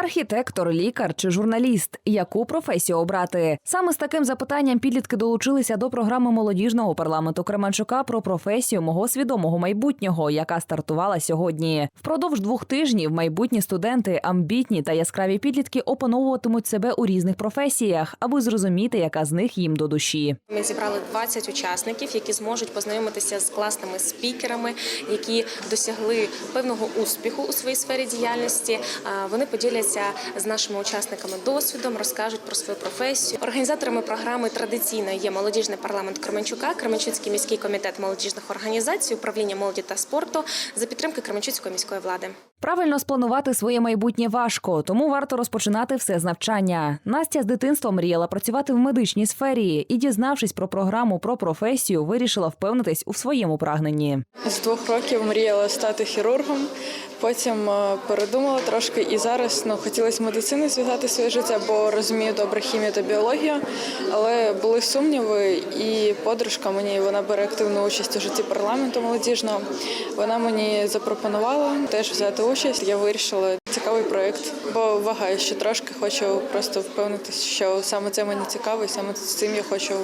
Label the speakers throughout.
Speaker 1: Архітектор, лікар чи журналіст. Яку професію обрати? Саме з таким запитанням підлітки долучилися до програми молодіжного парламенту Кременчука про професію мого свідомого майбутнього, яка стартувала сьогодні. Впродовж двох тижнів майбутні студенти, амбітні та яскраві підлітки опановуватимуть себе у різних професіях, аби зрозуміти, яка з них їм до душі.
Speaker 2: Ми зібрали 20 учасників, які зможуть познайомитися з класними спікерами, які досягли певного успіху у своїй сфері діяльності. Вони поділяться з нашими учасниками досвідом, розкажуть про свою професію. Організаторами програми традиційно є молодіжний парламент Кременчука, Кременчуцький міський комітет молодіжних організацій, управління молоді та спорту за підтримки Кременчуцької міської влади.
Speaker 1: Правильно спланувати своє майбутнє важко, тому варто розпочинати все з навчання. Настя з дитинства мріяла працювати в медичній сфері і, дізнавшись про програму про професію, вирішила впевнитись у своєму прагненні.
Speaker 3: З двох років мріяла стати хірургом. Потім е, передумала трошки, і зараз ну хотілося медицини зв'язати своє життя, бо розумію добре хімію та біологію. Але були сумніви, і подружка мені вона бере активну участь у житті парламенту молодіжного. Вона мені запропонувала теж взяти участь. Я вирішила цікавий проєкт, бо вагаю ще трошки. Хочу просто впевнитися, що саме це мені цікаво, і саме з цим я хочу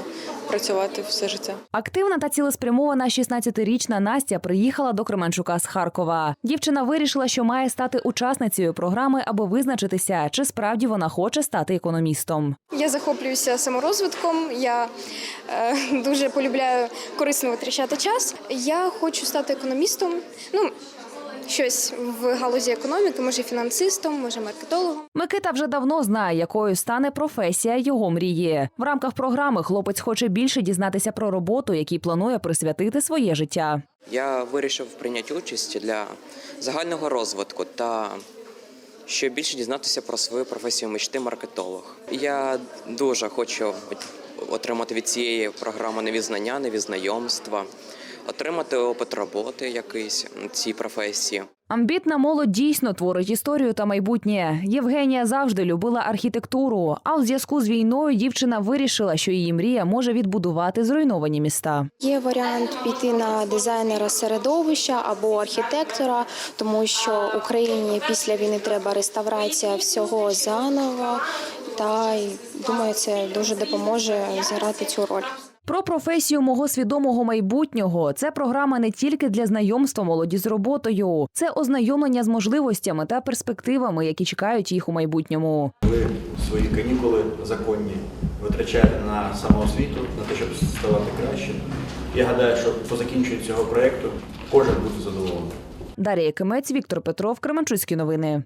Speaker 3: працювати все життя.
Speaker 1: Активна та цілеспрямована 16-річна Настя приїхала до Кременчука з Харкова. Дівчина вирішила, що має стати учасницею програми, аби визначитися, чи справді вона хоче стати економістом.
Speaker 4: Я захоплююся саморозвитком. Я е, дуже полюбляю корисно витрачати час. Я хочу стати економістом. Ну, щось в галузі економіки, може фінансистом, може маркетологом.
Speaker 1: Микита вже давно знає, якою стане професія його мрії. В рамках програми хлопець хоче більше дізнатися про роботу, якій планує присвятити своє життя.
Speaker 5: Я вирішив прийняти участь для загального розвитку та щоб більше дізнатися про свою професію мечти маркетолог. Я дуже хочу отримати від цієї програми нові знання, нові знайомства, отримати опит роботи якийсь в цій професії.
Speaker 1: Амбітна молодь дійсно творить історію та майбутнє. Євгенія завжди любила архітектуру. А у зв'язку з війною дівчина вирішила, що її мрія може відбудувати зруйновані міста.
Speaker 4: Є варіант піти на дизайнера середовища або архітектора, тому що Україні після війни треба реставрація всього заново. Та й думаю, це дуже допоможе зіграти цю роль.
Speaker 1: Про професію мого свідомого майбутнього це програма не тільки для знайомства молоді з роботою, це ознайомлення з можливостями та перспективами, які чекають їх у майбутньому.
Speaker 6: Ви свої канікули законні витрачаєте на самоосвіту, на те, щоб ставати краще. Я гадаю, що по закінченню цього проєкту кожен буде задоволений.
Speaker 1: Дар'я Кимець, Віктор Петров, Кременчуцькі новини.